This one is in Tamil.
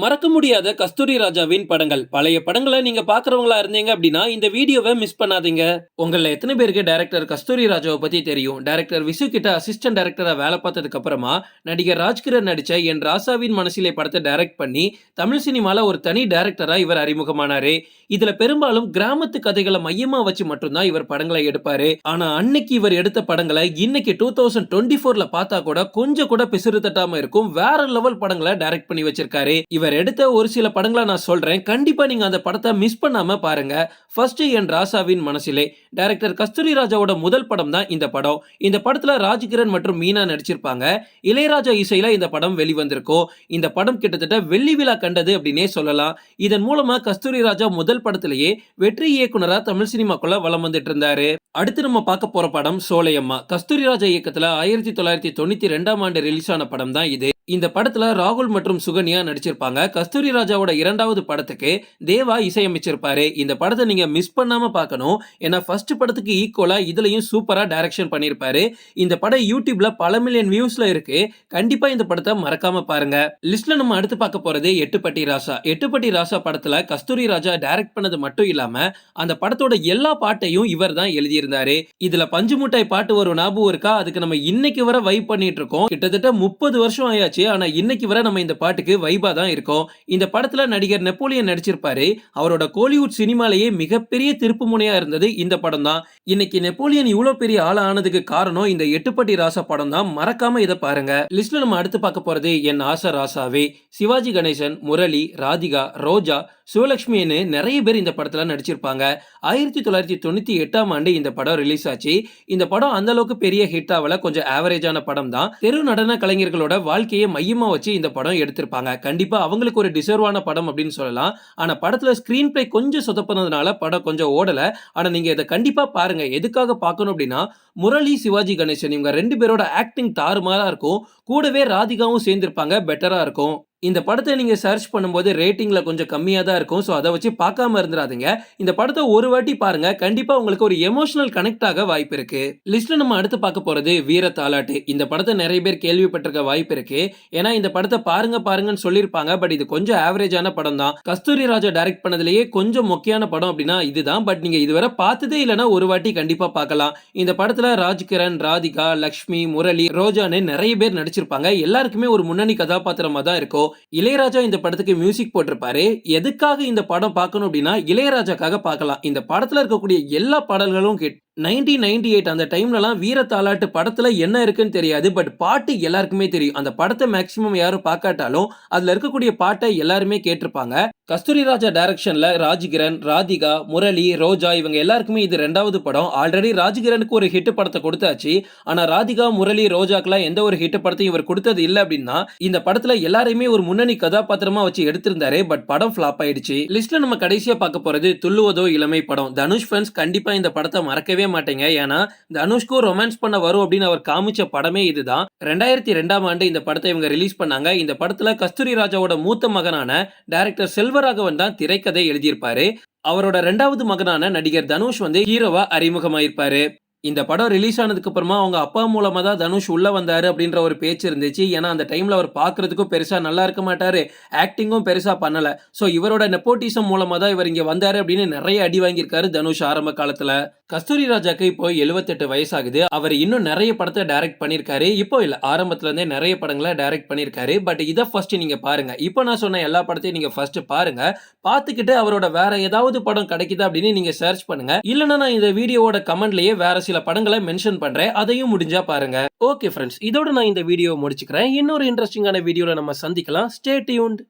மறக்க முடியாத கஸ்தூரி ராஜாவின் படங்கள். பழைய படங்களை நீங்க பாக்குறவங்களா இருந்தீங்க அப்படின்னா இந்த வீடியோவை மிஸ் பண்ணாதீங்க. உங்கள எத்தனை பேருக்கு டைரக்டர் கஸ்தூரி ராஜாவை பத்தி தெரியும்? டைரக்டர் விசு கிட்ட அசிஸ்டன்ட் டைரக்டரா வேலை பார்த்ததுக்கு அப்புறமா நடிகர் ராஜ்கிரண் நடிச்ச என் ராசாவின் மனசிலே படத்தை டைரக்ட் பண்ணி தமிழ் சினிமால ஒரு தனி டைரக்டரா இவர் அறிமுகமானாரு. இதுல பெரும்பாலும் கிராமத்து கதைகளை மையமா வச்சு மட்டும்தான் இவர் படங்களை எடுப்பாரு. ஆனா அன்னைக்கு இவர் எடுத்த படங்களை இன்னைக்கு டூ தௌசண்ட் டுவெண்ட்டி ஃபோர்ல பார்த்தா கூட கொஞ்சம் கூட பிசுறு தட்டாம இருக்கும் வேற லெவல் படங்களை டைரக்ட் பண்ணி வச்சிருக்காரு. இவர் எடுத்த ஒரு சில படங்களை நான் சொல்கிறேன் கண்டிப்பாக நீங்கள் அந்த படத்தை மிஸ் பண்ணாமல் பாருங்க. ஃபர்ஸ்ட் என் ராசாவின் மனசிலே. டைரக்டர் கஸ்தூரி ராஜாவோட முதல் படம் தான் இந்த படம். இந்த படத்தில் ராஜ்கிரண் மற்றும் மீனா நடிச்சிருப்பாங்க. இளையராஜா இசையில் இந்த படம் வெளிவந்திருக்கும். இந்த படம் கிட்டத்தட்ட வெள்ளி விழா கண்டது அப்படின்னே சொல்லலாம். இதன் மூலமா கஸ்தூரி ராஜா முதல் படத்திலேயே வெற்றி இயக்குனரா தமிழ் சினிமாக்குள்ள வலம் வந்துட்டு இருந்தாரு. அடுத்து நம்ம பார்க்க போற படம் சோலையம்மா. கஸ்தூரி ராஜா இயக்கத்துல ஆயிரத்தி தொள்ளாயிரத்தி தொண்ணூத்தி ரெண்டாம் ஆண்டு ரிலீஸ் ஆன படம் தான் இது. இந்த படத்துல ராகுல் மற்றும் சுகன்யா நடிச்சிருப்பாங்க. கஸ்தூரி ராஜாவோட இரண்டாவது படத்துக்கு தேவா இசையமைச்சிருப்பாரு. இந்த படத்தை நீங்க மிஸ் பண்ணாம பார்க்கணும். ஏன்னா ஃபர்ஸ்ட் படத்துக்கு ஈக்குவலா இதுலயும் சூப்பரா டைரக்ஷன் பண்ணிருப்பாரு. இந்த படம் யூடியூப்ல பல மில்லியன் வியூஸ்ல இருக்கு. கண்டிப்பா இந்த படத்தை மறக்காம பாருங்க. லிஸ்ட்ல நம்ம அடுத்து பார்க்க போறது எட்டுப்பட்டி ராசா. எட்டுப்பட்டி ராசா படத்துல கஸ்தூரி ராஜா டைரக்ட் பண்ணது மட்டும் இல்லாம அந்த படத்தோட எல்லா பாட்டையும் இவர் தான் எழுதியிருந்தாரு. இதுல பஞ்சு முட்டாய் பாட்டு வரும் ஞாபகம் இருக்கா? அதுக்கு நம்ம இன்னைக்கு வர வைப் பண்ணிட்டு இருக்கோம். கிட்டத்தட்ட முப்பது வருஷம் ஆயாச்சு. ஆனா இன்னைக்கு வர நம்ம இந்த பாட்டுக்கு வைபா தான் இருக்கோம். இந்த படத்துல நடிகர் நெப்போலியன் நடிச்சிருப்பாரு. அவரோட கோலிவுட் சினிமாலேயே மிகப்பெரிய திருப்பு முனையா இருந்தது இந்த படம் தான். இன்னைக்கு நெப்போலியன் இவ்வளவு பெரிய ஆள் ஆனதுக்கு காரணம் இந்த எட்டுப்பட்டி ராசா படம் தான். மறக்காம இதை பாருங்க. லிஸ்ட்ல நம்ம அடுத்து பார்க்க போறது என் ஆசா ராசாவே. சிவாஜி கணேசன் முரளி ராதிகா ரோஜா சிவலட்சுமின்னு நிறைய பேர் இந்த படத்தில் நடிச்சிருப்பாங்க. ஆயிரத்தி தொள்ளாயிரத்தி தொண்ணூற்றி எட்டாம் ஆண்டு இந்த படம் ரிலீஸ் ஆச்சு. இந்த படம் அந்த அளவுக்கு பெரிய ஹிட் ஆகல. கொஞ்சம் ஆவரேஜான படம் தான். தெரு நடன கலைஞர்களோட வாழ்க்கையை மையமாக வச்சு இந்த படம் எடுத்திருப்பாங்க. கண்டிப்பாக அவங்களுக்கு ஒரு டிசர்வான படம் அப்படின்னு சொல்லலாம். ஆனால் படத்தில் ஸ்க்ரீன் பிளே கொஞ்சம் சொதப்பினதுனால படம் கொஞ்சம் ஓடலை. ஆனால் நீங்கள் இதை கண்டிப்பாக பாருங்கள் எதுக்காக பார்க்கணும் அப்படின்னா முரளி சிவாஜி கணேசன் இவங்க ரெண்டு பேரோட ஆக்டிங் தாறுமாறாக இருக்கும். கூடவே ராதிகாவும் சேர்ந்திருப்பாங்க. பெட்டராக இருக்கும். இந்த படத்தை நீங்கள் சர்ச் பண்ணும்போது ரேட்டிங்கில் கொஞ்சம் கம்மியாக தான் இருக்கும். ஸோ அதை வச்சு பார்க்காம இருந்துடாதீங்க இந்த படத்தை ஒரு வாட்டி பாருங்க. கண்டிப்பாக உங்களுக்கு ஒரு எமோஷனல் கனெக்ட் ஆக வாய்ப்பு இருக்கு. லிஸ்ட்டில் நம்ம அடுத்து பார்க்க போகிறது வீர தாலாட்டு. இந்த படத்தை நிறைய பேர் கேள்விப்பட்டிருக்க வாய்ப்பு இருக்கு. ஏன்னா இந்த படத்தை பாருங்க பாருங்கன்னு சொல்லியிருப்பாங்க. பட் இது கொஞ்சம் ஆவரேஜான படம் தான். கஸ்தூரி ராஜா டைரக்ட் பண்ணதுலேயே கொஞ்சம் முக்கியமான படம் அப்படின்னா இதுதான். பட் நீங்கள் இதுவரை பார்த்ததே இல்லைன்னா ஒரு வாட்டி கண்டிப்பாக பார்க்கலாம். இந்த படத்தில் ராஜ்கிரண் ராதிகா லக்ஷ்மி முரளி ரோஜான்னு நிறைய பேர் நடிச்சிருப்பாங்க. எல்லாருக்குமே ஒரு முன்னணி கதாபாத்திரமாக தான் இருக்கும். இளையராஜா இந்த படத்துக்கு மியூசிக் போட்டிருப்பாரு. எதுக்காக இந்த படம் பார்க்கணும் அப்படின்னா இளையராஜாக்காக பார்க்கலாம். இந்த படத்துல இருக்கக்கூடிய எல்லா பாடல்களும் நைன்டீன் நைன்டி எயிட் அந்த டைம்லலாம் வீர தாலாட்டு படத்தில் என்ன இருக்குன்னு தெரியாது பட் பாட்டு எல்லாருக்குமே தெரியும். அந்த படத்தை மேக்ஸிமம் யாரும் பார்க்காட்டாலும் அதில் இருக்கக்கூடிய பாட்டை எல்லாருமே கேட்டிருப்பாங்க. கஸ்தூரி ராஜா டைரக்ஷனில் ராஜ்கிரண் ராதிகா முரளி ரோஜா இவங்க எல்லாருக்குமே இது ரெண்டாவது படம். ஆல்ரெடி ராஜ்கிரனுக்கு ஒரு ஹிட் படத்தை கொடுத்தாச்சு. ஆனால் ராதிகா முரளி ரோஜாக்கெல்லாம் எந்த ஒரு ஹிட் படத்தையும் இவர் கொடுத்தது இல்லை அப்படின்னா இந்த படத்தில் எல்லாரையுமே ஒரு முன்னணி கதாபாத்திரமாக வச்சு எடுத்திருந்தாரு பட் படம் ஃப்ளாப் ஆயிடுச்சு. லிஸ்ட்டில் நம்ம கடைசியாக பார்க்க போகிறது துள்ளுவதோ இளமை படம். தனுஷ் ஃபேன்ஸ் கண்டிப்பாக இந்த படத்தை மறக்கவே மாட்டேங்க. ஏன்னா தனுஷ்கோ ரொமான்ஸ் பண்ண வரும் அப்படின்னு அவர் காமிச்ச படமே இதுதான். ரெண்டாயிரத்தி ரெண்டாம் ஆண்டு இந்த படத்தை இவங்க ரிலீஸ் பண்ணாங்க. இந்த படத்துல கஸ்தூரி ராஜாவோட மூத்த மகனான டைரக்டர் செல்வராகவன் தான் திரைக்கதை எழுதியிருப்பாரு. அவரோட ரெண்டாவது மகனான நடிகர் தனுஷ் வந்து ஹீரோவா அறிமுகமாயிருப்பாரு. இந்த படம் ரிலீஸ் ஆனதுக்கு அப்புறமா அவங்க அப்பா மூலமா தான் தனுஷ் உள்ள வந்தாரு அப்படின்ற ஒரு பேச்சு இருந்துச்சு. ஏன்னா அந்த டைம்ல அவர் பாக்குறதுக்கும் பெருசா நல்லா இருக்க மாட்டாரு. ஆக்டிங்கும் பெருசா பண்ணல. ஸோ இவரோட நெப்போட்டிசம் மூலமா தான் இவர் இங்க வந்தாரு அப்படின்னு நிறைய அடி வாங்கியிருக்காரு தனுஷ் ஆரம்ப காலத்துல. கஸ்தூரி ராஜாக்கு இப்போ எழுபத்தெட்டு வயசாகுது. அவர் இன்னும் நிறைய படத்தை டைரக்ட் பண்ணியிருக்காரு. இப்போ இல்ல ஆரம்பத்துல இருந்தே நிறைய படங்களை டைரக்ட் பண்ணியிருக்காரு. பட் இதை ஃபர்ஸ்ட் நீங்க பாருங்க. இப்போ நான் சொன்ன எல்லா படத்தையும் நீங்க ஃபர்ஸ்ட் பாருங்க. பார்த்துக்கிட்டு அவரோட வேற ஏதாவது படம் கிடைக்குதா அப்படின்னு நீங்க சர்ச் பண்ணுங்க. இல்லைன்னா நான் இந்த வீடியோவோட கமெண்ட்லயே வேற சில படங்களை மென்ஷன் பண்றேன் அதையும் முடிஞ்சா பாருங்க. ஓகே ஃப்ரெண்ட்ஸ் இதோட நான் இந்த வீடியோ முடிச்சுக்கிறேன். இன்னொரு இன்ட்ரெஸ்டிங்கான வீடியோல நம்ம சந்திக்கலாம். Stay tuned